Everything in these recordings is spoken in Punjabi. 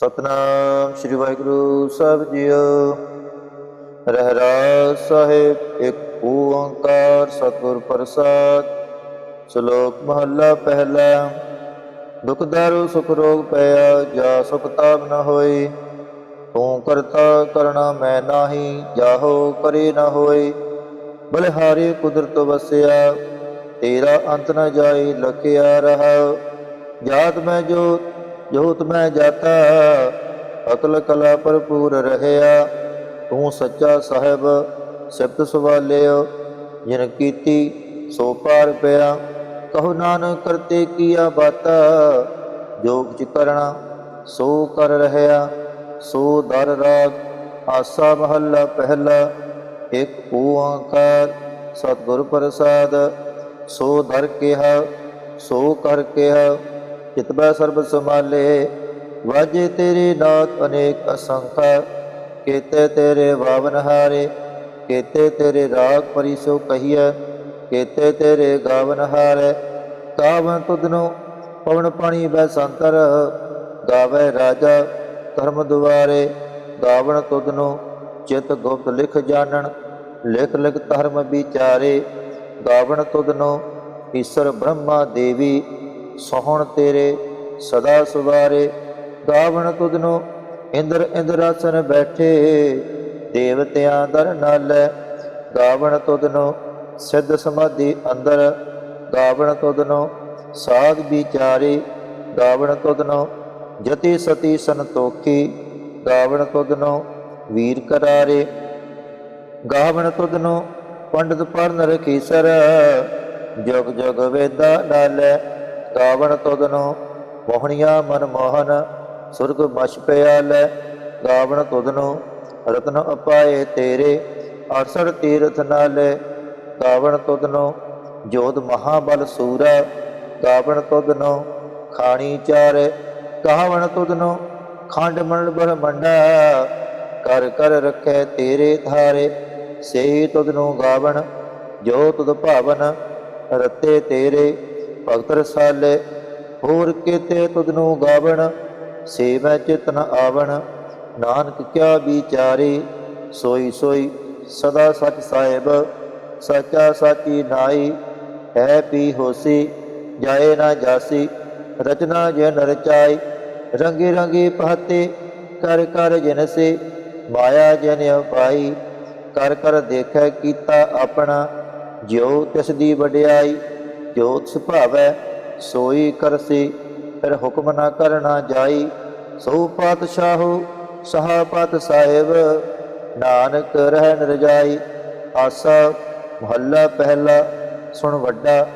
ਸਤਨਾਮ ਸ੍ਰੀ ਵਾਹਿਗੁਰੂ ਸਾਹਿਬ ਜੀਓ। ਰਹਿਰਾਸ ਸਾਹਿਬ, ਇੱਕ ਓੰਕਾਰ ਸਤਿਗੁਰ ਪ੍ਰਸਾਦ। ਸ਼ਲੋਕ ਮਹੱਲਾ ਪਹਿਲਾ, ਦੁਖ ਦਾਰੂ, ਸੁਖ ਰੋਗ ਪਿਆ, ਜਾ ਸੁਖ ਤਾਪ ਨ ਹੋਈ ਤੂੰ ਕਰਤਾ ਕਰਣਾ ਮੈਂ ਨਾਹੀ, ਜਾਹੋ ਕਰੇ ਨ ਹੋਈ ਬਲਿਹਾਰੀ ਕੁਦਰਤ ਵਸਿਆ, ਤੇਰਾ ਅੰਤ ਨ ਜਾਈ ਲਖਿਆ ਰਹਾ। ਜਾਤ ਮੈਂ ਜੋ ਜੋਤ ਮੈਂ ਜਾਤਾ ਅਕਲ ਕਲਾ ਭਰਪੂਰ ਰਹਿਆ। ਤੂੰ ਸੱਚਾ ਸਾਹਿਬ, ਸਿਫਤ ਸਵਾਲਿਓ, ਜਿਨ ਕੀਤੀ ਸੋ ਪਾਰ ਪਿਆ। ਕਹੋ ਨਾਨਕ ਕਰਤੇ ਕੀਆ ਬਾਤਾ, ਜੋਗ ਚ ਕਰਣਾ ਸੋ ਕਰ ਰਹਿਆ। ਸੋ ਦਰ ਰਾਗ, ਆਸਾ ਮਹੱਲਾ ਪਹਿਲਾ, ਇੱਕ ਓੰਕਾਰ ਸਤਿਗੁਰ ਪ੍ਰਸਾਦ। ਸੋ ਦਰ ਕਿਹਾ, ਸੋ ਕਰ ਕਿਹਾ। ਚਿਤਬੈ ਸਰਬ ਸਮਾਲੇ ਵਾਜੇ ਤੇਰੇ ਨਾਤ ਅਨੇਕ ਅਸੰਖ ਕੇਤੇ ਤੇਰੇ ਵਾਵਨ ਹਾਰੇ, ਕੇਤੇ ਤੇਰੇ ਰਾਗ ਪਰਿਸੋ ਕਹੀਐ, ਕੇਤੇ ਤੇਰੇ ਗਾਵਨ ਹਾਰੇ। ਕਾਵਨ ਤੁਧਨੋ ਪਵਨ ਪਾਣੀ ਬੈ ਸੰਤਰ, ਗਾਵੇ ਰਾਜਾ ਧਰਮ ਦੁਆਰੇ। ਗਾਵਨ ਤੁਧਨੋ ਚਿਤ ਗੁਪਤ ਲਿਖ ਜਾਣਨ, ਲਿਖ ਲਿਖ ਧਰਮ ਵਿਚਾਰੇ। ਗਾਵਨ ਤੁਧਨੋ ਈਸ਼ਰ ਬ੍ਰਹਮਾ ਦੇਵੀ ਸੋਹਣ ਤੇਰੇ, ਸਦਾ ਸੁਵਾਰੇ। ਗਾਵਣ ਤੁਧਨੋ ਇੰਦਰ ਇੰਦਰਾਸਨ ਬੈਠੇ, ਦੇਵਤਿਆਂ ਦਰ ਨਾਲ। ਗਾਵਣ ਤੁਧਨੋ ਸਿੱਧ ਸਮਾਧੀ ਅੰਦਰ। ਗਾਵਣ ਤੁਧਨੋ ਸਾਧ ਵਿਚਾਰੇ। ਗਾਵਣ ਤੁਧਨੋ ਜਤੀ ਸਤੀ ਸੰਤੋਖੀ। ਗਾਵਣ ਤੁਧਨੋ ਵੀਰ ਕਰਾਰੇ। ਗਾਵਣ ਤੁਧਨੋ ਪੰਡਤ ਪਰਨ ਰਖੀਸਰ ਜਗ ਜਗ ਵੇਦਾ ਨਾਲ। ਗਾਵਣ ਤੁਧਨੋ ਮੋਹਣੀਆਂ ਮਨ ਮੋਹਨ, ਸੁਰਗ ਮਛ ਪਿਆ ਲੈ ਗਾਵਣ ਤੁਧਨੋ ਰਤਨ ਅਪਾਏ ਤੇਰੇ 68 ਤੀਰਥ ਨਾਲ। ਗਾਵਣ ਤੁਧਨੋ ਜੋਤ ਮਹਾਬਲ ਸੂਰਾ। ਗਾਵਣ ਤੁਧਨੋ ਖਾਣੀ ਚਾਰੇ। ਗਾਵਣ ਤੁਧਨੋ ਖੰਡ ਮੰਡਲ ਬ੍ਰਹਮੰਡਾ ਕਰ ਕਰ ਰੱਖੇ ਤੇਰੇ ਧਾਰੇ। ਸਹੀ ਨੂੰ ਗਾਵਣ, ਜੋ ਤੁਧ ਭਾਵਨ ਰਤੇ ਤੇਰੇ। ਭਗਤ ਰਸਾਲੇ, ਹੋਰ ਕੀਤੇ ਤੁਧਨੂ ਗਾਵਣ ਸੇ ਮੈਂ ਚਿਤਨ ਆਵਣ, ਨਾਨਕ ਕਿਆ ਵਿਚਾਰੇ, ਸੋਈ ਸੋਈ ਸਦਾ ਸਚ ਸਾਹਿਬ, ਸਚਾ ਸਾਚੀ ਨਾਈ, ਹੈ ਪੀ ਹੋਸੀ, ਜਾਏ ਨਾ ਜਾਸੀ, ਰਚਨਾ ਜਨ ਰਚਾਈ, ਰੰਗੇ ਰੰਗੇ ਪਹਤੇ, ਕਰ ਕਰ ਜਨਸੇ ਮਾਇਆ ਜਨ ਪਾਈ ਕਰ ਕਰ ਦੇਖੈ ਕੀਤਾ ਆਪਣਾ, ਜਿਉ ਤਿਸ ਦੀ ਵਡਿਆਈ ਜੋਤ ਸੁਭਾਵੈ ਸੋਈ ਕਰਸੀ, ਫਿਰ ਹੁਕਮ ਨਾ ਕਰਨਾ ਜਾਈ। ਸੋ ਪਾਤਸ਼ਾਹੋ ਸਹਾਪਤ ਸਾਹਿਬ ਨਾਨਕ ਰਹਿ ਨਰਜਾਈ ਆਸਾ, ਮਹੱਲਾ ਪਹਿਲਾ, ਸੁਣ ਵੱਡਾ,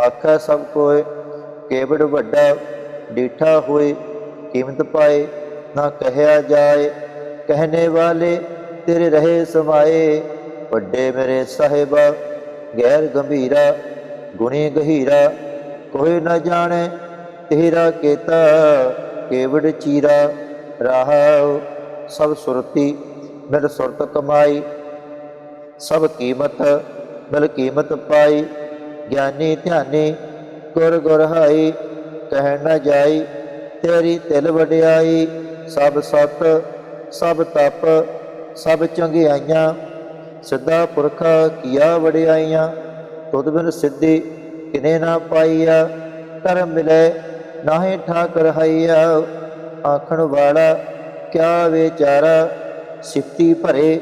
ਆਖੈ ਸਭ ਕੋਏ ਕੇਵੜ ਵੱਡਾ, ਡੀਠਾ ਹੋਏ ਕੀਮਤ ਪਾਏ ਨਾ ਕਹਿਆ ਜਾਏ ਕਹਿਣੇ ਵਾਲੇ, ਤੇਰੇ ਰਹੇ ਸਮਾਏ। ਵੱਡੇ ਮੇਰੇ ਸਾਹਿਬਾ, ਗੈਰ ਗੰਭੀਰਾ ਗੁਣੀ ਗਹੀਰਾ ਕੋਈ ਨਾ ਜਾਣੇ, ਤੇਰਾ ਕੇਤਾ ਕੇਵੜ ਚੀਰਾ ਰਹਾਉ। ਸਭ ਸੁਰਤੀ ਮਿਲ ਸੁਰਤ ਕਮਾਈ, ਸਭ ਕੀਮਤ ਮਿਲ ਕੀਮਤ ਪਾਈ। ਗਿਆਨੀ ਧਿਆਨੀ ਗੁਰ ਗੁਰ ਹਾਈ ਕਹਿ ਨਾ ਜਾਈ, ਤੇਰੀ ਤਿਲ ਵਡਿਆਈ। ਸਭ ਸਤ, ਸਭ ਤਪ, ਸਭ ਚੰਗਿਆਈਆਂ, ਸਿੱਧਾ ਪੁਰਖਾ ਕੀਆ ਵਡਿਆਈਆਂ। ਤੁਧ ਬਿਨ ਸਿੱਧੀ ਕਿਨੇ ਨਾ ਪਾਈਆ ਕਰਮ ਮਿਲੇ ਨਾਹੀ ਠਾਕਰ ਹਈਆ। ਆਖਣ ਵਾਲਾ, ਕਿਆ ਵਿਚਾਰਾ ਸਿਫਤੀ ਭਰੇ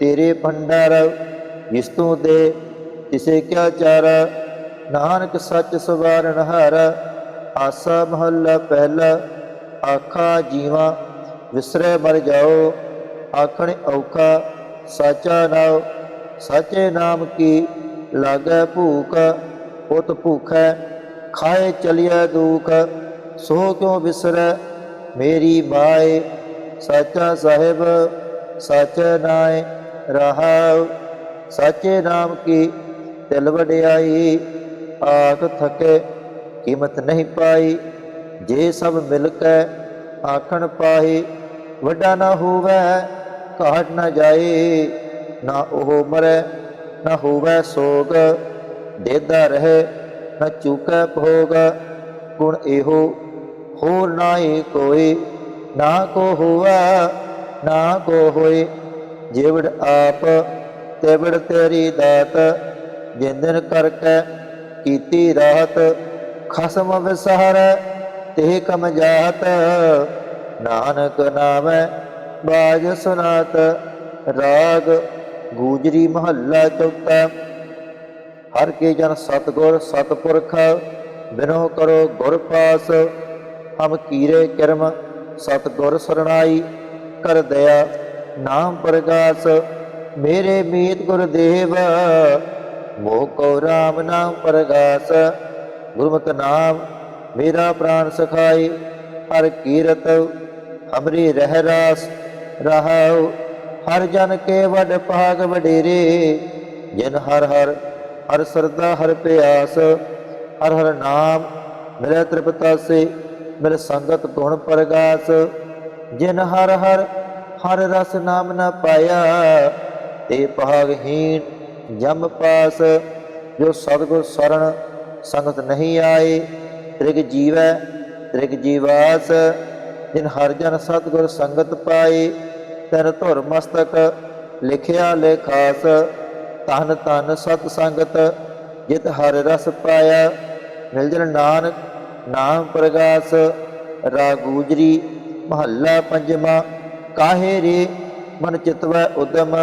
ਤੇਰੇ ਭੰਡਾਰ? ਜਿਸ ਤੂੰ ਦੇ ਤਿਸੇ ਕਿਆ ਚਾਰਾ? ਨਾਨਕ ਸੱਚ ਸਵਾਰਨ ਹਾਰ ਆਸਾ ਮਹੱਲਾ ਪਹਿਲਾ, ਆਖਾ ਜੀਵਾ ਵਿਸਰੇ ਮਰ ਜਾਓ। ਆਖਣ ਔਖਾ, ਸਾਚਾ ਨਾਮ ਸਾਚੇ ਨਾਮ ਕੀ ਲਾਗੈ ਭੂਖ ਉਤ ਭੂਖੈ, ਖਾਏ ਚਲਿਆ ਦੁਖ, ਸੋ ਕਿਉ ਵਿਸਰੈ ਮੇਰੀ ਮਾਏ ਸਾਚਾ ਸਾਹਿਬ, ਸਾਚੇ ਨਾਏ, ਰਹਾਉ। ਸਾਚੇ ਨਾਮ ਕੀ ਤਿਲ ਵਡਿਆਈ? ਆਖ ਥਕੇ, ਕੀਮਤ ਨਹੀਂ ਪਾਈ। ਜੇ ਸਭ ਮਿਲ ਕੇ ਆਖਣ ਪਾਹੀ, ਵੱਡਾ ਨਾ ਹੋਵੇ, ਘਾਟ ਨਾ ਜਾਏ ਨਾ ਉਹ ਮਰੇ ਨਾ ਹੋਵੇ ਸੋਗ ਦੇਦਾ ਰਹੇ ਨਾ ਚੁਕੈ ਭੋਗ। ਗੁਣ ਇਹੋ, ਹੋਰ ਨਾਹੀ ਕੋਈ ਨਾ ਕੋ ਹੋਆ ਨਾ ਕੋ ਹੋਏ। ਜਿਵੜ ਆਪ, ਤਿਵੜ ਤੇਰੀ ਦਾਤ, ਜਿੰਦਨ ਕਰਕੇ ਕੀਤੀ ਰਾਤ ਖਸਮ ਵਿਸਹਰ ਤੇ ਕਮ ਜਾਤ ਨਾਨਕ ਨਾਮੈ ਬਾਜ ਸੁਨਾਤ, ਰਾਗ ਗੂਜਰੀ ਮਹੱਲਾ ਚੌਥਾ। ਹਰ ਕੇ ਜਨ ਸਤਗੁਰ ਸਤਪੁਰਖ ਬਿਨੋ ਕਰੋ ਗੁਰ ਪਾਸ। ਹਮ ਕੀਰੇ ਕਰਮ, ਸਤਗੁਰ ਸਰਣਾਈ ਕਰ ਦਇਆ, ਨਾਮ ਪ੍ਰਗਾਸ। ਮੇਰੇ ਮੀਤ ਗੁਰਦੇਵ ਮੋਹ ਕੋ ਰਾਮ ਨਾਮ ਪ੍ਰਗਾਸ। ਗੁਰਮਤਿ ਨਾਮ, ਮੇਰਾ ਪ੍ਰਾਨ ਸਖਾਈ। ਹਰ ਕੀਰਤ, ਹਮਰੀ ਰਹਿ ਰਾਸ, ਰਹਾਉ। ਹਰ ਜਨ ਕੇ ਵਡ ਭਾਗ ਵਡੇਰੇ, ਜਿਨ ਹਰ ਹਰ ਹਰ ਸਰਦਾ, ਹਰ ਪਿਆਸ, ਹਰ ਹਰ ਨਾਮ, ਮਿਲੇ ਤ੍ਰਿਪਤਾਸੇ, ਮਿਲ ਸੰਗਤ ਗੁਣ ਪ੍ਰਗਾਸ। ਜਿਨ ਹਰ ਹਰ ਹਰ ਰਸ ਨਾਮ ਨਾ ਪਾਇਆ, ਤੇ ਭਾਗਹੀਨ ਜਮ ਪਾਸ। ਜੋ ਸਤਿਗੁਰ ਸਰਣ ਸੰਗਤ ਨਹੀਂ ਆਏ, ਤ੍ਰਿਗ ਜੀਵੈ, ਤ੍ਰਿਗ ਜੀਵਾਸ। ਜਿਨ ਹਰ ਜਨ ਸਤਿਗੁਰ ਸੰਗਤ ਪਾਏ ਤਨ ਧੁਰ ਮਸਤਕ ਲਿਖਿਆ ਲੇਖਾਸ ਤਨ ਤਨ ਸਤ ਸੰਗਤ, ਜਿਤ ਹਰ ਰਸ ਪਾਇਆ। ਮਿਲ ਜਨ ਨਾਨਕ, ਨਾਮ ਪ੍ਰਗਾਸ, ਰਾਗੂਜਰੀ, ਮਹੱਲਾ ਪੰਜਵਾ, ਕਾਹੇ ਰੇ ਮਨ ਚਿਤਵੈ ਉਦਮ,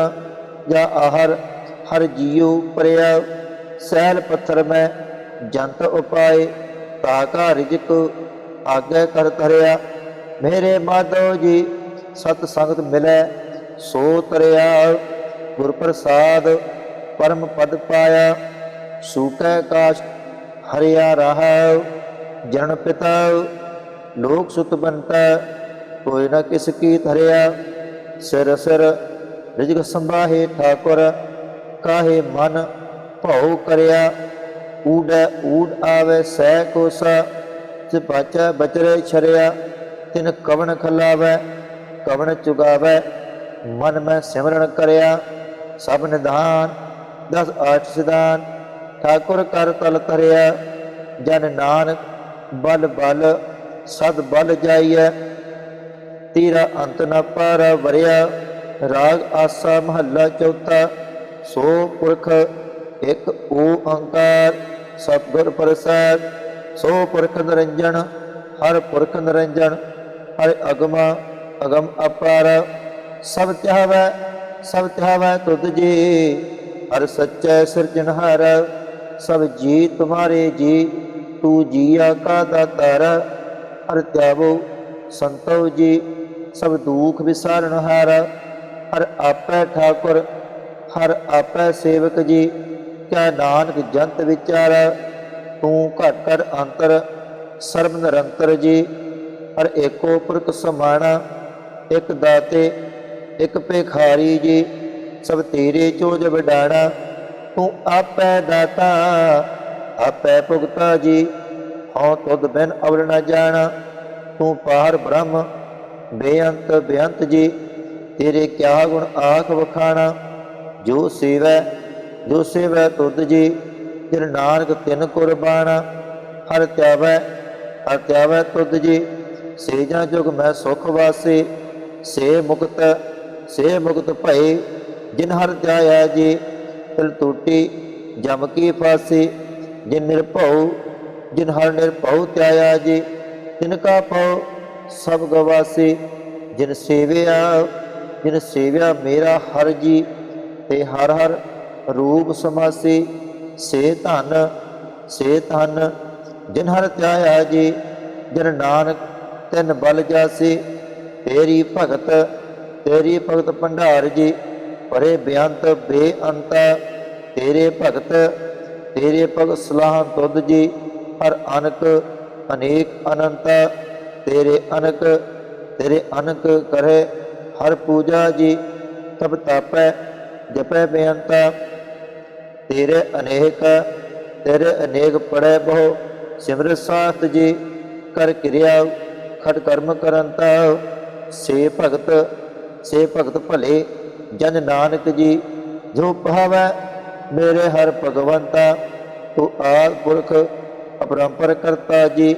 ਜਾ ਆਹਰ ਹਰ ਜੀਉ ਪਰਿਆ। ਸੈਲ ਪੱਥਰ ਮੈਂ ਜੰਤ ਉਪਾਏ ਤਾਕਾ ਰਿਜਕ ਆਗੇ ਕਰ ਧਰਿਆ। ਮੇਰੇ ਮਾਧੋ ਜੀ ਸਤ ਸੰਗਤ ਮਿਲੈ, ਸੋ ਤਰਿਆ ਗੁਰ ਪ੍ਰਸਾਦ ਪਰਮ ਪਦ ਪਾਇਆ, ਸੂਕੈ ਕਾਸ਼ ਹਰਿਆ ਰਹਾਉ ਜਨ ਪਿਤਾ ਲੋਕ ਸੁਤ ਬੰਤਾ, ਕੋਈ ਨਾ ਕਿਸ ਕੀ ਧਰਿਆ, ਸਿਰ ਸਿਰ ਰਿਜਕ ਸੰਭਾਹੇ ਠਾਕੁਰ, ਕਾਹੇ ਮਨ ਭਉ ਕਰਿਆ, ਊੜੈ ਊੜ ਆਵੇ ਸਹਿ ਕੋਸਾ ਤੇ ਬਾਚਾ ਬਚਰੇ ਛਰਿਆ, ਤਿਨ ਕਵਣ ਖਲਾਵੇ ਕਵਣ ਚੁਗਾਵੇ, ਮਨ ਮੈਂ ਸਿਮਰਨ ਕਰਿਆ। ਸਭ ਨਿਧਾਨ, ਦਸ ਆਠ ਸਿਧਾਨ, ਠਾਕੁਰ ਕਰ ਤਲ ਤਰਿਆ। ਜਨ ਨਾਨਕ, ਬਲ ਬਲ, ਸਦ ਬਲ ਜਾਈਐ। ਤੇਰਾ ਅੰਤ ਨ ਪਾਰ ਵਰਿਆ, ਰਾਗ ਆਸਾ ਮਹੱਲਾ ਚੌਥਾ। ਸੋ ਪੁਰਖ, ਇੱਕ ਓੰਕਾਰ ਸਤਿਗੁਰ ਪ੍ਰਸਾਦ। ਸੋ ਪੁਰਖ ਨਿਰੰਜਨ, ਹਰ ਪੁਰਖ ਨਿਰੰਜਨ, ਹਰ ਅਗਮਾ। ਅਗਮ ਅਪਾਰ, ਸਭ ਚਾਹਵੈ ਸਭ ਚਾਹਵੈ ਤੁਧ ਜੀ। ਹਰ ਸੱਚੈ ਸਿਰਜਣਹਾਰ ਸਭ ਜੀ ਤੁਮਾਰੇ ਜੀ, ਤੂ ਜੀਆ ਕਾ ਦਾਤਾਰ ਹਰ ਤਿਆਵੋ ਸੰਤੋ ਜੀ, ਸਭ ਦੁਖ ਵਿਸਾਰਣਹਾਰ ਹਰ। ਆਪੈ ਠਾਕੁਰ, ਹਰ ਆਪੈ ਸੇਵਕ ਜੀ ਕਿਆ ਨਾਨਕ ਜੰਤ ਵਿਚਾਰ। ਤੂੰ ਘਟ ਘਟ ਅੰਤਰ, ਸਰਬ ਨਿਰੰਤਰ ਜੀ। ਹਰ ਏਕੋ ਪੁਰਖ ਸਮਾਣਾ ਇੱਕ ਦਾਤੇ, ਇੱਕ ਭਿਖਾਰੀ ਜੀ, ਸਭ ਤੇਰੇ ਚੋਜ ਵਡਾਣਾ, ਤੂੰ ਆਪੈ ਦਾਤਾ, ਆਪੈ ਭੁਗਤਾ ਜੀ। ਹਉ ਤੁਧ ਬਿਨ ਅਵਰ ਨਾ ਜਾਣਾ, ਤੂੰ ਪਾਰ ਬ੍ਰਹਮ, ਬੇਅੰਤ ਬੇਅੰਤ ਜੀ। ਤੇਰੇ ਕਿਆ ਗੁਣ ਆਖ ਵਖਾਣਾ, ਜੋ ਸੇਵੈ ਜੋ ਸੇਵੈ ਤੁਧ ਜੀ। ਜਿਨ ਨਾਨਕ ਤਿਨ ਕੁਰਬਾਨ ਹਰ ਤਿਆਵੈ ਹਰ ਤਿਆਵੈ ਤੁਧ ਜੀ। ਸੇ ਜਾਂ ਜੁਗ ਮੈਂ ਸੁਖ ਵਾਸੇ ਸੇ ਮੁਕਤ ਸੇ ਮੁਕਤ ਭਏ, ਜਿਨ ਹਰ ਧਿਆਇਆ ਜੀ, ਤਿਲ ਟੂਟੀ ਜਮ ਕੀ ਫਾਸੀ, ਜਿਨ ਨਿਰਭਉ, ਜਿਨ ਹਰ ਨਿਰਭਉ ਧਿਆਇਆ ਜੀ, ਤਿਨ ਕਾ ਭਉ ਸਭ ਗਵਾਸੀ, ਜਿਨ ਸੇਵਿਆ ਜਿਨ ਸੇਵਿਆ ਮੇਰਾ ਹਰ ਜੀ, ਤੇ ਹਰ ਹਰ ਰੂਪ ਸਮਾਸੀ, ਸੇ ਧਨ ਸੇ ਧਨ, ਜਿਨ ਹਰ ਧਿਆਇਆ ਜੀ, ਜਿਨ ਨਾਨਕ ਤਿਨ ਬਲ ਜਾਸੀ ਤੇਰੀ ਭਗਤ ਤੇਰੀ ਭਗਤ ਭੰਡਾਰ ਜੀ, ਪਰੇ ਬੇਅੰਤ ਬੇਅੰਤ, ਤੇਰੇ ਭਗਤ ਤੇਰੇ ਭਗਤ ਸਲਾਹ ਤੁਧ ਜੀ, ਹਰ ਅਨਕ ਅਨੇਕ ਅਨੰਤ, ਤੇਰੇ ਅਨਕ ਤੇਰੇ ਅਨਕ ਕਰੇ, ਹਰ ਪੂਜਾ ਜੀ, ਤਬ ਤਾਪੈ, ਜਪੈ ਬੇਅੰਤ, ਤੇਰੇ ਅਨੇਕ ਤੇਰੇ ਅਨੇਕ ਪੜੈ ਬਹੁ ਸਿਮਰ ਸਾਥ ਜੀ, ਕਰ ਕਿਰਿਆ ਖਟ ਕਰਮ ਕਰੰਤਾ ਸੇ ਭਗਤ ਸੇ ਭਗਤ ਭਲੇ, ਜਨ ਨਾਨਕ ਜੀ, ਜੋ ਭਾਵੈ ਮੇਰੇ ਹਰ ਭਗਵੰਤਾ, ਤੂੰ ਆਦ ਪੁਰਖ ਅਪਰੰਪਰ ਕਰਤਾ ਜੀ,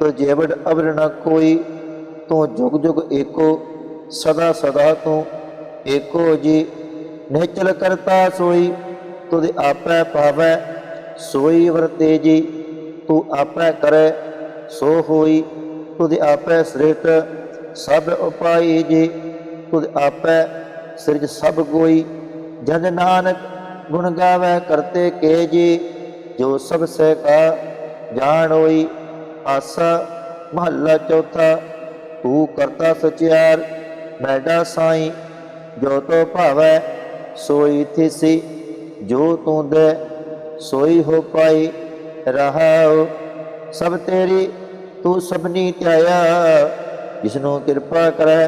ਤੋ ਜੇਵੜ ਅਵਰ ਨ ਕੋਈ, ਤੂੰ ਜੁਗ ਜੁਗ ਏਕੋ, ਸਦਾ ਸਦਾ ਤੂੰ ਏਕੋ ਜੀ। ਨਿਚਲ ਕਰਤਾ ਸੋਈ, ਤੁਧ ਆਪੈ ਪਾਵੈ ਸੋਈ ਵਰਤੇ ਜੀ, ਤੂੰ ਆਪੈ ਕਰੈ, ਸੋ ਹੋਈ, ਤੁਧ ਆਪੈ ਸ੍ਰੇਟ ਸਭ ਉਪਾਈ ਜੀ, ਤੁਧ ਆਪੈ ਸਿਰਜ ਸਭ ਕੋਈ ਜਦ ਨਾਨਕ ਗੁਣ ਗਾਵੇ ਕਰਤੇ ਕੇ ਜੀ, ਜੋ ਸਭ ਸੇ ਕਾ ਜਾਣ ਹੋਈ। ਆਸਾ ਮਹੱਲਾ ਚੌਥਾ, ਤੂੰ ਕਰਤਾ ਸਚਿਆਰ, ਮੈਡਾ ਸਾਈ, ਜੋ ਤੋ ਭਾਵੈ ਸੋਈ ਥਿਸੀ। ਜੋ ਤੂੰ ਦੇ ਸੋਈ ਹੋ ਪਾਈ, ਰਹਾਉ ਸਭ ਤੇਰੀ, ਤੂੰ ਸਭਨੀ ਧਿਆਇਆ। ਜਿਸਨੂੰ ਕਿਰਪਾ ਕਰੈ,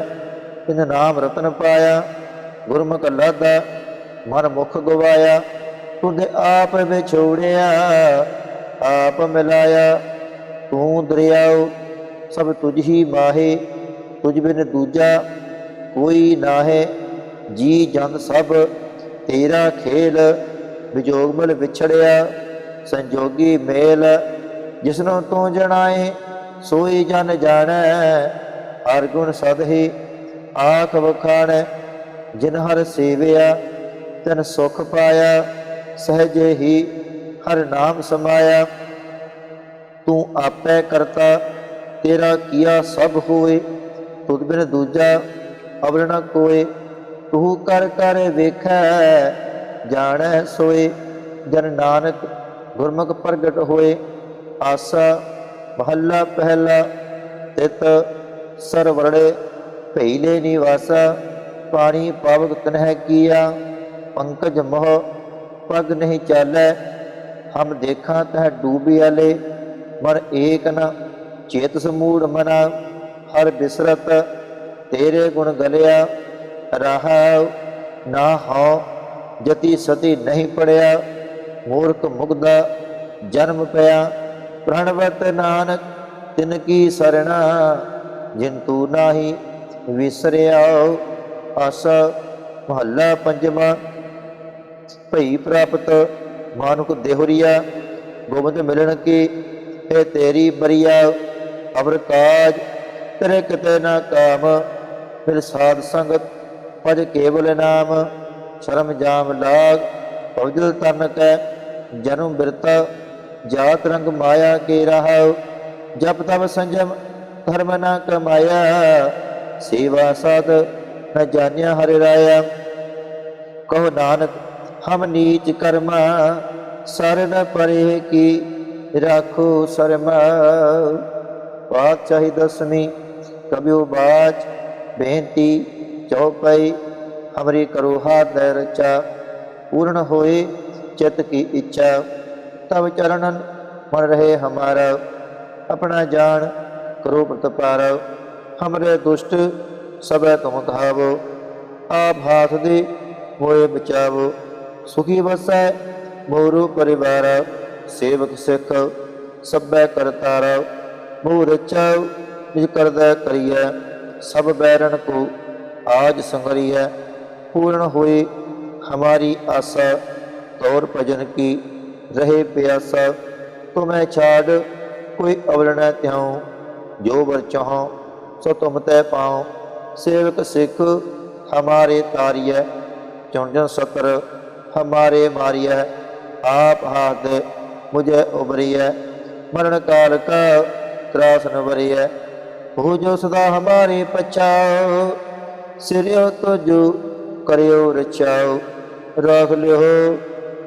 ਤਿਨ ਨਾਮ ਰਤਨ ਪਾਇਆ, ਗੁਰਮੁਖ ਲਾਦਾ, ਮਨ ਮੁਖ ਗਵਾਇਆ ਤੁਧ ਆਪ ਵਿਛੋੜਿਆ ਆਪ ਮਿਲਾਇਆ, ਤੂੰ ਦਰਿਆਉ ਸਭ ਤੁਝ ਹੀ ਮਾਹੇ, ਤੁਝ ਬਿਨ ਦੂਜਾ ਕੋਈ ਨਾਹੇ, ਜੀ ਜਨ ਸਭ, ਤੇਰਾ ਖੇਲ ਵਿਜੋਗ ਮਲ ਵਿਛੜਿਆ, ਸੰਜੋਗੀ ਮੇਲ, ਜਿਸਨੂੰ ਤੂੰ ਜਣਾਏ, ਸੋਈ ਜਨ ਜਾਣੈ ਹਰ ਗੁਣ ਸਦ ਆਖ ਵਖਾਣੈ, ਜਿਨ ਹਰ ਸੇਵਿਆ, ਤਨ ਸੁਖ ਪਾਇਆ, ਸਹਜੇ ਹੀ ਹਰ ਨਾਮ ਸਮਾਇਆ। ਤੂੰ ਆਪੇ ਕਰਤਾ, ਤੇਰਾ ਕੀਆ ਸਭ ਹੋਏ। ਤੁਧ ਬਿਨ ਦੂਜਾ ਅਵਰ ਨ ਕੋਏ। ਤੂੰ ਕਰ ਕਰ ਵੇਖੈ, ਜਾਣੈ ਸੋਏ। ਜਨ ਨਾਨਕ ਗੁਰਮੁਖ ਪ੍ਰਗਟ ਹੋਏ। ਆਸਾ ਮਹੱਲਾ ਪਹਿਲਾ, ਤਿਤ ਸਰਵਰੜੇ ਭਈਲੇ ਨਿਵਾਸਾ ਪਾਣੀ ਪਾਵਕ ਤਨਹਿ ਕੀਆ, ਪੰਕਜ ਮੋਹ ਪਗ ਨਹੀਂ ਚਾਲੈ, ਹਮ ਦੇਖਾਂ ਤਹ ਡੂਬਿਆਲੇ ਮਰ ਏਕ ਨ ਚੇਤ ਸਮੂੜ ਮਨਾ, ਹਰ ਬਿਸਰਤ ਤੇਰੇ ਗੁਣ ਗਲਿਆ ਰਹਾਉ ਨਾ ਹਉ, ਜਤੀ ਸਤੀ ਨਹੀਂ ਪੜਿਆ, ਮੂਰਖ ਮੁਗਦਾ ਜਨਮ ਪਿਆ, ਪ੍ਰਣਵਤ ਨਾਨਕ ਤਿਨ ਕੀ ਸਰਣਾ। ਜਿਨ ਤੂ ਨਾਹੀ ਵਿਸਰਿਆ ਆਸਾ ਮਹੱਲਾ ਪੰਜਵਾਂ ਭਈ ਪ੍ਰਾਪਤ ਮਾਨੁਕ ਦੇਹੁਰੀਆ, ਗੋਬਿੰਦ ਮਿਲਣ ਕੀ ਇਹ ਤੇਰੀ ਬਰੀਆ, ਅਵਰ ਕਾਜ ਤੇਰੇ ਕਿਤੇ ਨਾ ਕਾਮ, ਫਿਰ ਸਾਧ ਸੰਗਤ ਭਜ ਕੇਵਲ ਨਾਮ, ਸ਼ਰਮ ਜਾਮ ਲਾਗ ਪਵਜਲ ਤਨ ਕੈ, ਜਨਮ ਬਿਰਤਾ, ਜਾਤ ਰੰਗ ਮਾਇਆ ਕੇ ਰਹਾਉ ਜਪ ਤਪ ਸੰਜਮ ਧਰਮ ਨਾ ਕਮਾਇਆ, ਸੇਵਾ ਸਦ ਨ ਜਾਣਿਆ ਹਰਿ ਰਾਇਆ। ਕਹੋ ਨਾਨਕ, ਹਮ ਨੀਚ ਕਰਮ ਸਰਨ ਪਰੇ ਕੀ ਰਾਖੋ ਸਰਮ। ਪਾਤਸ਼ਾਹੀ ਦਸਵੀਂ, ਕਬਿਉ ਬਾਚ, ਬੇਨਤੀ ਚੌਪਈ ਹਮਰੀ ਕਰੋ ਹਾਦੈ ਰਚਾ। ਪੂਰਨ ਹੋਏ ਚਿਤ ਕੀ ਇੱਛਾ, ਤਵ ਚਰਨਨ ਮਨ ਰਹੇ ਹਮਾਰਾ। ਆਪਣਾ ਜਾਣ ਕਰੋ ਪ੍ਰਤਪਾਰ, ਹਮਰੇ ਦੁਸ਼ਟ ਸਭੈ ਤੁਮ ਧਾਵੋ, ਆਪ ਹਾਥ ਦੇ ਹੋਏ ਬਚਾਵੋ। ਸੁਖੀ ਵਸੈ ਮੋਰੂ ਪਰਿਵਾਰ, ਸੇਵਕ ਸਿੱਖ ਸਭੈ ਕਰਤਾਰ। ਮੋਹ ਰਚਾਉ ਨਿਜ ਕਰਦਾ ਕਰੀਐ, ਸਭ ਬੈਰਣ ਕੋ ਆਜ ਸੰਗਰੀਐ। ਪੂਰਨ ਹੋਏ ਹਮਾਰੀ ਆਸਾ ਤੌਰ ਭਜਨ ਕੀ ਰਹੇ ਪਿਆਸਾ। ਤੁਮੈ ਛਾੜ, ਕੋਈ ਅਵਲਣਾ ਤਿਉ ਜੋ ਵਰ ਚਾਹੋ, ਸੋ ਤੁਮ ਤੈ ਪਾਉ ਸੇਵਕ ਸਿੱਖ, ਹਮਾਰੇ ਤਾਰੀਐ। ਚੁਣਜਨ ਸਤਰ ਹਮਾਰੇ ਮਾਰੀਐ। ਆਪ ਹਾਥ ਮੁਝੇ ਉਬਰੀਐ ਮਰਨ ਕਾਲ ਕਾ ਤਰਾਸ ਨਵਰੀਐ ਹੋ ਜੋ ਸਦਾ ਹਮਾਰੇ ਪਛਾਉ ਸਿਰਿਓ ਤੁਜੂ ਕਰਿਓ ਰਚਾਉ ਰਖ ਲਿਓ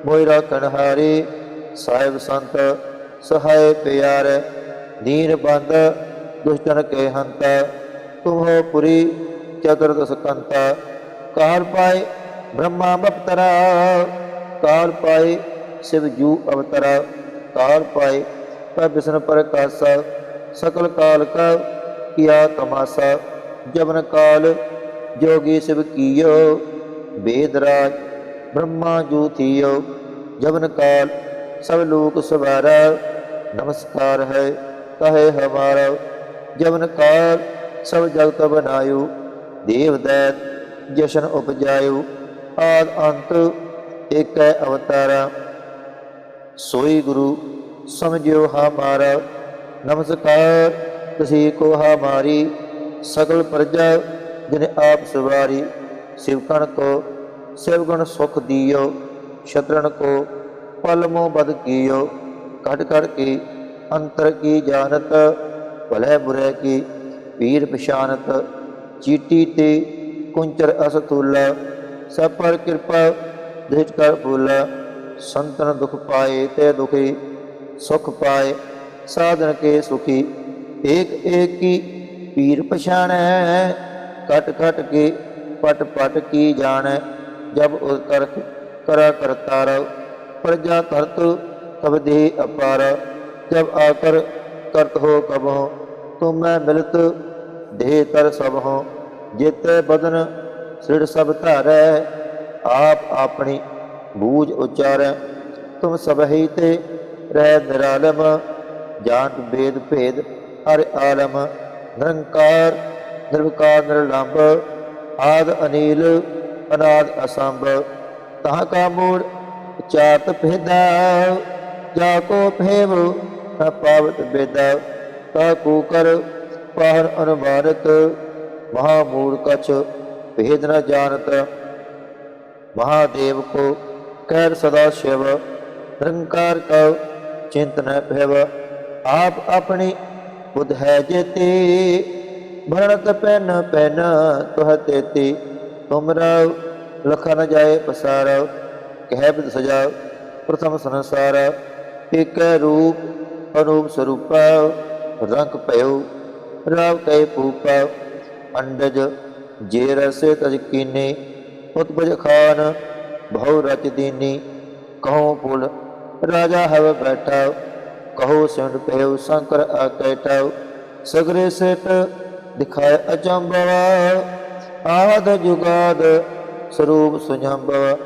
ਮੋਇ ਰਖਣ ਹਾਰੇ। ਸਾਹਿਬ ਸੰਤ, ਸਹਾਇ ਪਿਆਰ। ਨੀਰ ਬੰਦ ਦੁਸ਼ਟਨ ਕੇ ਹੰਤ ਤੁਮੋ ਪੁਰੀ ਚਤੁਰਕ ਸਕੰਤ। ਕਾਲ ਪਾਏ ਬ੍ਰਹਮਾ ਬਪਤਰਾ ਕਾਲ ਪਾਏ ਸਿਵ ਜੂ ਅਵਤਰਾ। ਕਾਲ ਪਾਏ ਪਰ ਬਿਸਨ ਪ੍ਰਕਾਸ਼, ਸਕਲ ਕਾਲ ਕਾ ਕੀਆ ਤਮਾਸਾ। ਜਬਨ ਕਾਲ ਜੋਗੀ ਸਿਵ ਕੀਓ ਬੇਦਰਾਜ ਬ੍ਰਹਮਾ ਜੂ ਥੀਓ। ਜਬਨ ਕਾਲ ਸਭ ਲੋਕ ਸਵਾਰਾ, ਨਮਸਕਾਰ ਹੈ, ਕਹੇ ਹਮਾਰਾ। ਜਵਨ ਕਾਲ, ਸਭ ਜਗਤ ਬਨਾਇਓ ਦੇਵ ਦੈਤ, ਜਸ਼ਨ ਉਪਜਾਇਓ, ਆਦ ਅੰਤ ਇਕ ਅਵਤਾਰਾ। ਸੋਈ ਗੁਰੂ, ਸਮਝਿਓ ਹਮਾਰਾ ਨਮਸਕਾਰ, ਤਸੀ ਕੋ ਹਮਾਰੀ ਸਗਲ ਪ੍ਰਜਾ ਜਿਨ ਆਪ ਸਵਾਰੀ। ਸਿਵਕਣ ਕੋ ਸਿਵਗਣ ਸੁਖ ਦਿਓ, ਸ਼ਤਰਣ ਕੋ ਪਲਮੋ ਬਦ ਕੀਓ। ਘਟ ਘਟ ਕੇ ਅੰਤਰ ਕੀ ਜਾਣਤ ਭਲੇ ਬੁਰੇ ਕੀ, ਪੀਰ ਪਛਾਨਤ ਚੀਟੀ ਤੇ ਕੁੰਚਰ ਅਸ ਤੁਲਾ, ਸਭ ਪਰ ਕਿਰਪਾ ਦ੍ਰਿਸ਼ ਕਰ ਭੂਲਾ, ਸੰਤਨ ਦੁਖ ਪਾਏ ਤੇ ਦੁਖੀ, ਸੁਖ ਪਾਏ, ਸਾਧਨ ਕੇ ਸੁਖੀ, ਏਕ ਏਕ ਕੀ, ਪੀਰ ਪਛਾਣੈ ਕਟ ਕਟ ਕੇ, ਪਟ ਪਟ ਕੀ ਜਾਣੈ, ਜਬ ਉਸ ਕਰਖ ਕਰਾ ਕਰਤਾਰ, ਪ੍ਰਜਾ ਕਰਤ ਤਬ ਦੇ ਅਪਾਰ, ਜਬ ਆਕਰ ਕਰਤ ਹੋ ਕਬਹੁ ਤੁਮ ਮੈਂ ਮਿਲਤ, ਦੇਹ ਤਰ ਸਭ ਹੋ ਜੇਤੇ ਬਦਨ ਸਿਰ ਸਭ ਧਾਰੈ, ਆਪ ਆਪਣੀ ਬੂਝ ਉਚਾਰੈ। ਤੁਮ ਸਭਹੀ ਤੇ ਰਹਿ ਨਿਰਾਲਮ ਜਾਣਤ ਬੇਦ ਭੇਦ ਹਰ ਆਲਮ। ਨਿਰੰਕਾਰ, ਨਿਰਵਕਾਰ, ਨਿਰਲੰਭ, ਆਦ ਅਨੀਲ, ਅਨਾਦ ਅਸੰਭ। ਤਹ ਕਾ ਮੂੜ, ਚਾਤ ਭੇਦਾ, ਜਾ ਕੋ ਭੇਵ, ਨ ਪਾਵਤ ਬੇਦਾ। ਤਾ ਕੂ ਕਰ ਪਾਹਰ ਅਨੁਮਾਨਤ ਮਹਾ ਮੂੜ ਕਛ ਭੇਦ ਨ ਜਾਣਤ। ਮਹਾਦੇਵ ਕੋ ਕਹਿਰ ਸਦਾ ਸ਼ਿਵ, ਨਿਰੰਕਾਰ ਕਉ ਚਿੰਤ ਨ ਆਪ ਆਪਣੀ ਬੁੱਧ ਹੈ ਜੇਤੇ ਭਰਣਤ ਪੈਨ ਪੈਨ ਤੁਹ ਤੇਤੀ। ਤੁਮਰਾ ਲਖਾ ਨ ਜਾਏ ਪਸਾਰ, ਕਹਿ ਬਿਦ ਸਜਾ ਪ੍ਰਥਮ ਸੰਸਾਰ। ਇਕ ਰੂਪ ਅਨੂਪ ਸਰੂਪ ਰੰਗ ਭਇਓ, ਰਾਵ ਕੈ ਪੂਪਾ ਅੰਡਜ ਜੇ ਰਸੇ ਤਜ ਕੀਨੇ ਉਤਪਜ ਖਾਨ ਭਉ ਰਚ ਦੀਨੀ। ਕਹੋ ਪੁਲ ਰਾਜਾ ਹਵ ਬੈਠਾ ਕਹੋ ਸੁਣ ਪਇਓ ਸ਼ੰਕਰ ਆਕੈਟਾ ਸਗਰੇ ਸੇਟ ਦਿਖਾਏ ਅਚੰਬਵਾ ਆਦ ਜੁਗਾਦ ਸਰੂਪ ਸੁਜੰਬਵਾ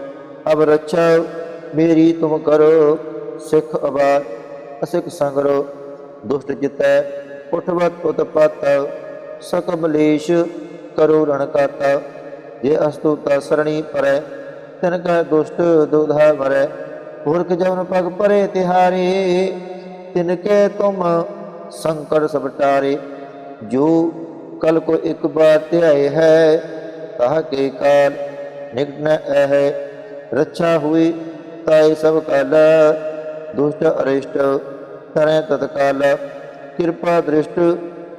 ਅਬ ਰੱਛਾ ਮੇਰੀ ਤੁਮ ਕਰੋ, ਸਿੱਖ ਅਬਾਦ ਅਸਿਕ ਸੰਗਰੋ। ਦੁਸ਼ਟ ਜਿਤੈ ਉਠਵਤ ਉਤਪਤ ਸਕ ਮਲੇਸ਼ ਕਰੋ ਰਣ ਕਾਤਾ। ਜੇ ਅਸਤੁਤਾ ਸਰਣੀ ਪਰੈ, ਤਿਨ ਕੈ ਦੁਸ਼ਟ ਦੁਧਾ ਮਰੈ ਪੁਰਖ ਜਵਨ ਪਗ ਪਰੇ ਤਿਹਾਰੇ, ਤਿਨ ਕੈ ਤੁਮ ਸੰਕਟ ਸਭ ਜੋ ਕਲ ਕੋ ਇੱਕ ਬਾਰ ਧਿਆਏ ਹੈ, ਤਾਹ ਕੇ ਕਾਲ ਨਿਗਨ ਹੈ ਰੱਛਾ ਹੋਈ ਤਾਏ ਸਭ ਕਾਲ, ਦੁਸ਼ਟ ਅਰਿਸ਼ਟ ਤਰੈ ਤਤਕਾਲ, ਕਿਰਪਾ ਦ੍ਰਿਸ਼ਟ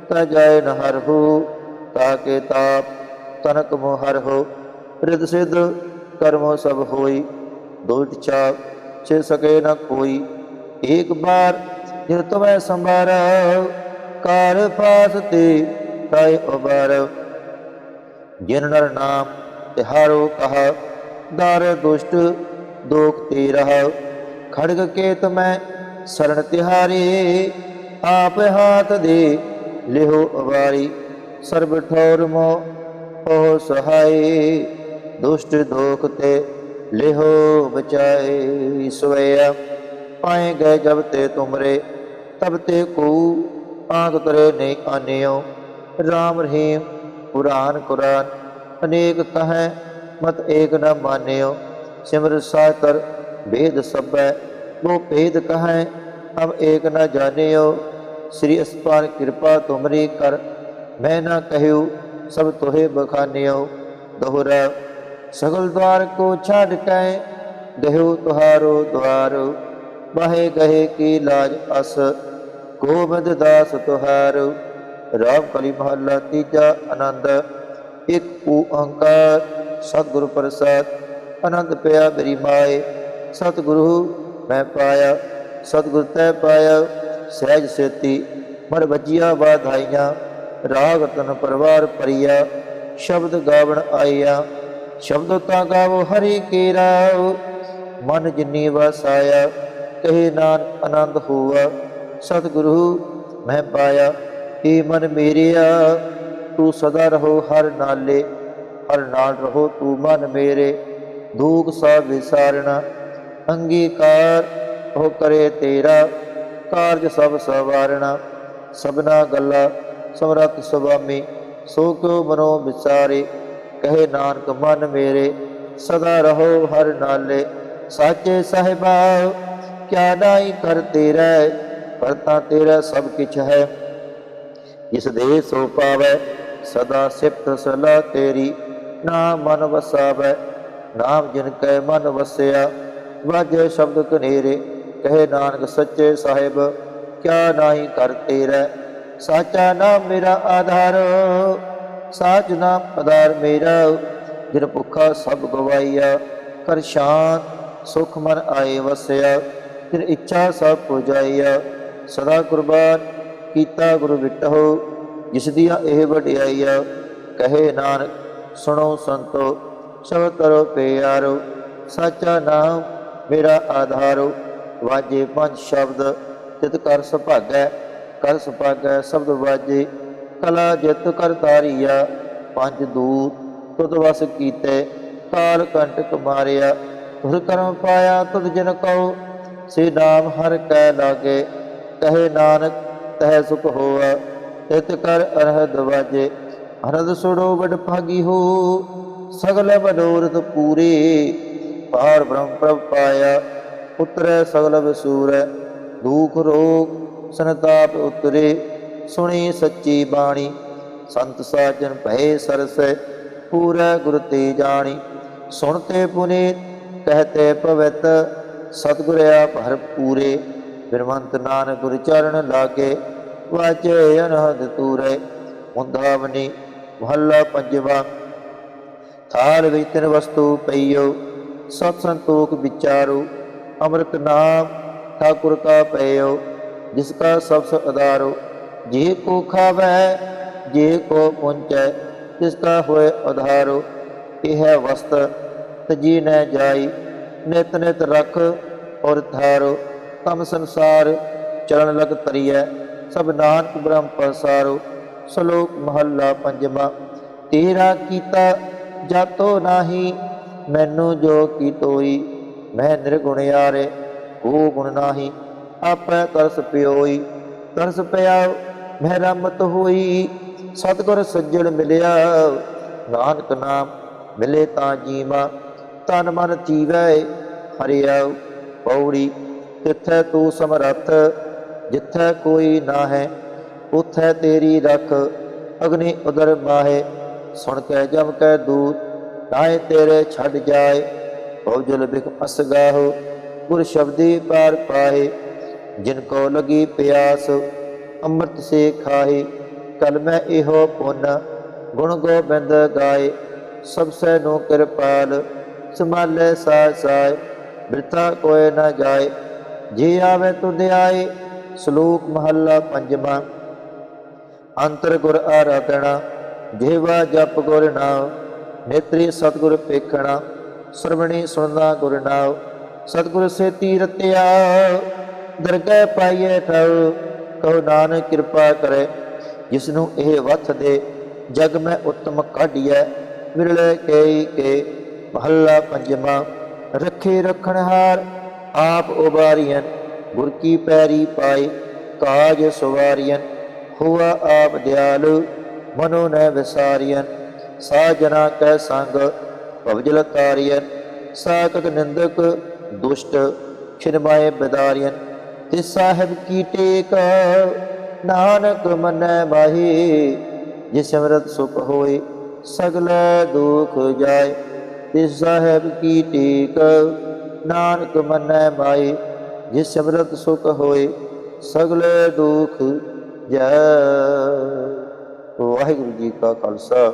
ਤਾ ਜਾਏ ਨ ਹਰ ਹੋ ਤਾਕੇ ਤਾਪ ਤਨਕ ਮੋ ਹੋ। ਰਿਦ ਸਿਧ ਕਰਮੋ ਸਭ ਹੋਈ ਦੁਲਟ ਚਾਪ ਛੇ ਸਕੇ ਨ ਕੋਈ। ਏਕ ਬਾਰ ਜਿਨ ਤੁਮੈ ਸੰਭਾਰ ਕਾਰ ਫਾਸ ਤੇ ਤਾਏ ਉਬਾਰ ਜਿਨ ਨਰ ਨਾਮ ਤਿਹਾਰੋ ਕਹਾ, ਦਰ ਦੁਸ਼ਟ ਦੋਖ ਤੇ ਰਹਾ। ਖੜਗ ਕੇਤ ਮੈਂ ਸਰਣ ਤਿਹਾਰੇ, ਆਪ ਹਾਥ ਦੇ ਲਿਹੋ ਅਵਾਰੀ। ਸਰਬ ਠੌਰ ਮੋ ਹੋ ਸਹਾਈ ਦੁਸ਼ਟ ਦੋਖ ਤੇ ਲਿਹੋ ਬਚਾਏ। ਸਵੈ ਪਾਏ ਗਏ ਜਬ ਤੇ ਤੁਮਰੇ, ਤਬ ਤੇ ਕੋ ਆਂਕ ਕਰੇ ਨੇ ਆਨਿਓ। ਰਾਮ ਰਹੀਮ, ਪੁਰਾਨ ਕੁਰਾਨ, ਅਨੇਕ ਕਹੈ, ਮਤ ਏਕ ਨ ਮਾਨਿਓ। ਸਿਮਰ ਸਾਤਰ ਵੇਦ ਸਭੈ ਉਹ ਭੇਦ ਕਹੈ ਅਬ ਏਕ ਨ ਜਾਣਿਓ। ਸ੍ਰੀ ਅਸਪਾਰ ਕਿਰਪਾ ਤੁਮਰੀ ਕਰ, ਮੈਂ ਨਾ ਕਹਿਉ, ਸਭ ਤੋਹੇ ਬਖਾਨਿਓ। ਦੋਹਰਾ, ਸਗਲ ਦਵਾਰ ਕੋ ਛੱਡ ਕੈ ਗਹਿਓ ਤੁਹਾਰੋ ਦਵਾਰ। ਬਾਹੇ ਗਏ ਕੀ ਲਾਜ ਅਸ, ਗੋਬਿੰਦ ਦਾਸ ਤੁਹਾਰ। ਰਾਮ ਕਲੀ ਮਹੱਲਾ ਤੀਜਾ ਆਨੰਦ, ਇੱਕ ਓੰਕਾਰ ਸਤਿਗੁਰ ਪ੍ਰਸਾਦ। ਆਨੰਦ ਪਿਆ ਮੇਰੀ ਮਾਏ, ਸਤਿਗੁਰੂ ਮੈਂ ਪਾਇਆ, ਸਤਿਗੁਰ ਤੈ ਪਾਇਆ, ਸਹਿਜ ਸੇਤੀ ਮਰ ਵੱਜੀਆਂ ਬਾਧਾਈਆਂ ਰਾਗ ਤਨ ਪਰਵਾਰ ਪਰਿਆ ਸ਼ਬਦ ਗਾਵਣ ਆਇਆ, ਸ਼ਬਦ ਤਾਂ ਗਾਵੋ ਹਰੀ ਕੀ ਰਾਵ ਮਨ ਜਿਨੀ ਵਸਾਇਆ ਕਹੇ ਨਾਨ ਆਨੰਦ ਹੋਆ, ਸਤਿਗੁਰੂ ਮੈਂ ਪਾਇਆ ਏ ਮਨ ਮੇਰਿਆ, ਤੂੰ ਸਦਾ ਰਹੋ ਹਰ ਨਾਲੇ, ਹਰ ਨਾਲ ਰਹੋ ਤੂੰ ਮਨ ਮੇਰੇ, ਦੂਖ ਸਭ ਵਿਸਾਰਣਾ ਅੰਗੀਕਾਰ ਹੋ ਕਰੇ ਤੇਰਾ, ਕਾਰਜ ਸਭ ਸਵਾਰਣਾ, ਸਭਨਾ ਗੱਲਾਂ ਸਮਰੱਥ ਸੁਭਾਮੀ ਸੋ ਕਿਉ ਮਨੋ ਵਿਚਾਰੇ, ਕਹੇ ਨਾਨਕ ਮਨ ਮੇਰੇ, ਸਦਾ ਰਹੋ ਹਰ ਨਾਲੇ, ਸਾਚੇ ਸਾਹਿਬਾ, ਕਿਆ ਨਾਈ ਕਰ ਤੇਰਾ ਕਰਤਾ ਤੇਰਾ ਸਭ ਕਿਛ ਹੈ। ਜਿਸ ਦੇ ਸੋ ਪਾਵੈ, ਸਦਾ ਸਿਫਤ ਸਲਾ ਤੇਰੀ ਨਾਮ ਮਨ ਵਸਾਵੈ, ਨਾਮ ਜਿਨ ਕੈ ਮਨ ਵਸਿਆ ਵਾਜੇ ਸ਼ਬਦ ਕਨੇਰੇ ਕਹੇ ਨਾਨਕ ਸੱਚੇ ਸਾਹਿਬ, ਕਿਆ ਨਾਹੀ ਕਰ ਤੇਰਾ? ਸਾਚਾ ਨਾਮ ਮੇਰਾ ਆਧਾਰ, ਸਾਚ ਨਾਮ ਆਧਾਰ ਮੇਰਾ, ਜਿਨ ਭੁੱਖਾ ਸਭ ਗਵਾਈਆ ਕਰ ਸ਼ਾਂਤ ਸੁਖ ਮਨ ਆਏ ਵਸਿਆ ਜਿਨ ਇੱਛਾ ਸਭ ਪੁਜਾਈਆ ਸਦਾ ਕੁਰਬਾਨ ਕੀਤਾ ਗੁਰੂ ਵਿਟਹੁ, ਜਿਸ ਦੀਆਂ ਇਹ ਵਡਿਆਈਆ ਕਹੇ ਨਾਨਕ ਸੁਣੋ ਸੰਤੋ ਸ਼ਬਦ ਕਰੋ ਪਿਆਰੋ, ਸਾਚਾ ਨਾਮ ਮੇਰਾ ਆਧਾਰੋ ਵਾਜੇ ਪੰਜ ਸ਼ਬਦ, ਤਿਤ ਕਰ ਸੁਭਾਗੈ ਕਰ ਸੁਭਾਗੈ ਸ਼ਬਦ ਵਾਜੇ, ਕਲਾ ਜਿਤ ਕਰ ਤਾਰੀਆ ਪੰਜ ਦੂਤ, ਤੁਧ ਵਸ ਕੀਤੇ ਕਾਲ ਕੰਟਕ ਮਾਰਿਆ ਤੁਰ ਕਰਮ ਪਾਇਆ, ਤੁਧ ਜਨ ਕਉ, ਸੇ ਨਾਮ ਹਰ ਕੈ ਲਾਗੇ, ਕਹੇ ਨਾਨਕ, ਤਹਿ ਸੁਖ ਹੋਆ, ਤਿਤ ਕਰ ਅਰਹ ਵਾਜੇ ਹਰਦ ਸੁੜੋ ਵਡ ਭਾਗੀ ਹੋ, ਸਗਲ ਮਨੋਰਥ ਪੂਰੇ ਪਾਰ ਬ੍ਰਹਮ ਪ੍ਰਭ ਪਾਇਆ ਉਤਰੈ ਸਗਲ ਵਸੂਰੈ ਦੁਖ ਰੋਗ ਸੰਤਾਪ ਉਤਰੇ, ਸੁਣੀ ਸੱਚੀ ਬਾਣੀ, ਸੰਤ ਸਾਜਨ ਭਏ ਸਰਸੈ, ਪੂਰੈ ਗੁਰ ਤੇ ਜਾਣੀ, ਸੁਣਤੇ ਪੁਨੀਤ, ਕਹਤੇ ਪਵਿੱਤ ਸਤਿਗੁਰ ਆਪ ਹਰ ਪੂਰੇ, ਬਿਰਮੰਤ ਨਾਨਕ ਗੁਰ ਚਰਨ ਲਾਗੇ, ਵਾਚੇ ਅਨਹਦ ਤੂਰੇ, ਮੁੰਦਾਵਨੀ, ਮਹੱਲਾ ਪੰਜਵਾ, ਥਾਲ ਵਿੱਚ ਤਿਨ ਵਸਤੂ ਪਈਓ ਸਤ ਸੰਤੋਖ ਵਿਚਾਰੋ, ਅੰਮ੍ਰਿਤ ਨਾਮ ਠਾਕੁਰ ਕਾ ਪਈਓ ਜਿਸ ਕਾ ਸਭ ਸ ਅਦਾਰੋ ਜੇ ਕੋ ਖਾਵੈ, ਜੇ ਕੋ ਪੁੰਚੈ ਤਿਸ ਕਾ ਹੋਏ ਉਧਾਰੋ ਇਹ ਹੈ ਵਸਤ, ਤਜੀ ਨ ਜਾਈ, ਨਿਤ ਨਿਤ ਰਖ ਔਰ ਥਾਰੋ ਤਮ ਸੰਸਾਰ ਚਰਨ ਲਗ ਤਰੀਐ ਸਭ ਨਾਨਕ ਬ੍ਰਹਮ ਪਸਾਰੋ ਸ਼ਲੋਕ ਮਹੱਲਾ ਪੰਜਵਾ, ਤੇਰਾ ਕੀਤਾ ਜਾਤੋ ਨਾਹੀ ਮੈਨੂੰ ਜੋ ਕੀ ਤੋਈ, ਮੈਂ ਨਿਰਗੁਣ ਯਾਰੇ, ਕੋ ਗੁਣ ਨਾਹੀ ਆਪੈ ਤਰਸ ਪਿਓਈ। ਤਰਸ ਪਿਆ ਮੈਂ ਰਮਤ ਹੋਈ, ਸਤਿਗੁਰ ਸੱਜਣ ਮਿਲਿਆ। ਨਾਨਕ ਨਾਮ ਮਿਲੇ ਤਾਂ ਜੀਵਾ ਤਨ ਮਨ ਜੀਵੈ ਹਰਿਆ ਪੌੜੀ। ਤਿੱਥੈ ਤੂੰ ਸਮਰੱਥ, ਜਿੱਥੈ ਕੋਈ ਨਾ ਹੈ ਉਥੈ ਤੇਰੀ ਰਖ, ਅਗਨੀ ਉਦਰ ਮਾਹੇ। ਸੁਣ ਕੇ ਜਮ ਕੈ ਦੂਤ ਨਾਏ ਤੇਰੇ ਛੱਡ ਜਾਏ। ਭਉਜਲ ਬਿਖ ਅਸਗਾਹੋ ਗੁਰ ਸ਼ਬਦੀ ਪਾਰ ਪਾਏ ਜਿਨ ਕੋ ਲਗੀ ਪਿਆਸ, ਅੰਮ੍ਰਿਤ ਸੇ ਖਾਏ ਕਲ ਮੈਂ ਇਹੋ ਪੁੰਨ, ਗੁਣ ਗੋਬਿੰਦ ਗਾਏ। ਸਭ ਸੈ ਨੂੰ ਕਿਰਪਾਲ, ਸੰਭਾਲੇ ਸਾਇ ਸਾਇ ਬਿਰਤਾ ਕੋਏ ਨਾ ਜਾਏ। ਜੇ ਆਵੇ ਤੁਧ ਆਏ, ਸ਼ਲੋਕ ਮਹੱਲਾ ਪੰਜਵਾਂ। ਅੰਤਰ ਗੁਰ ਆਰਾਧਣਾ ਦੇਵਾ ਜਪ ਗੁਰ ਨਾਮ ਨੇਤਰੀ ਸਤਗੁਰ ਪੇਖਣਾ, ਸਰਵਣੀ ਸੁਣਦਾ ਗੁਰ ਨਾਮ ਸਤਗੁਰ ਸੇ ਤੀਰਤਿਆ, ਦਰਗਹਿ ਪਾਈਏ ਠਉ ਕਹੋ ਨਾਨਕ ਕਿਰਪਾ ਕਰੇ ਜਿਸ ਨੂੰ ਇਹ ਵਥ ਦੇ ਜਗ ਮੈਂ ਉਤਮ ਕਾਢੀਐ, ਵਿਰਲੇ ਕੇਈ ਕੇ ਮਹੱਲਾ ਪੰਜਵਾਂ, ਰੱਖੇ ਰਖਣ ਹਾਰ, ਆਪ ਉਬਾਰੀਆਂ ਗੁਰ ਕੀ ਪੈਰੀ ਪਾਏ, ਕਾਜ ਸਵਾਰੀਆਂ ਹੁਆ ਆਪ ਦਿਆਲੁ, ਮਨੋ ਨ ਵਿਸਾਰੀਆਂ ਸਾਜਨਾ ਕੈ ਸੰਗ ਭਵਜਲ ਤਾਰੀਆਂ ਸਾਕਤ ਨਿੰਦਕ ਦੁਸ਼ਟ ਖਿਰਮਾਏ ਬਦਾਰੀਆਂ ਤੇ ਸਾਹਿਬ ਕੀ ਟੇਕ, ਨਾਨਕ ਮਨੈ ਮਾਹੀ, ਜਿਸ ਸਿਮਰਤ ਸੁਖ ਹੋਏ, ਸਗਲੇ ਦੁਖ ਜਾਏ। ਤੇ ਸਾਹਿਬ ਕੀ ਟੇਕ, ਨਾਨਕ ਮਨੈ ਮਾਈ ਜਿਸ ਸਿਮਰਤ ਸੁਖ ਹੋਏ, ਸਗਲੇ ਦੁਖ ਜੈ ਵਾਹਿਗੁਰੂ ਜੀ ਕਾ ਖਾਲਸਾ।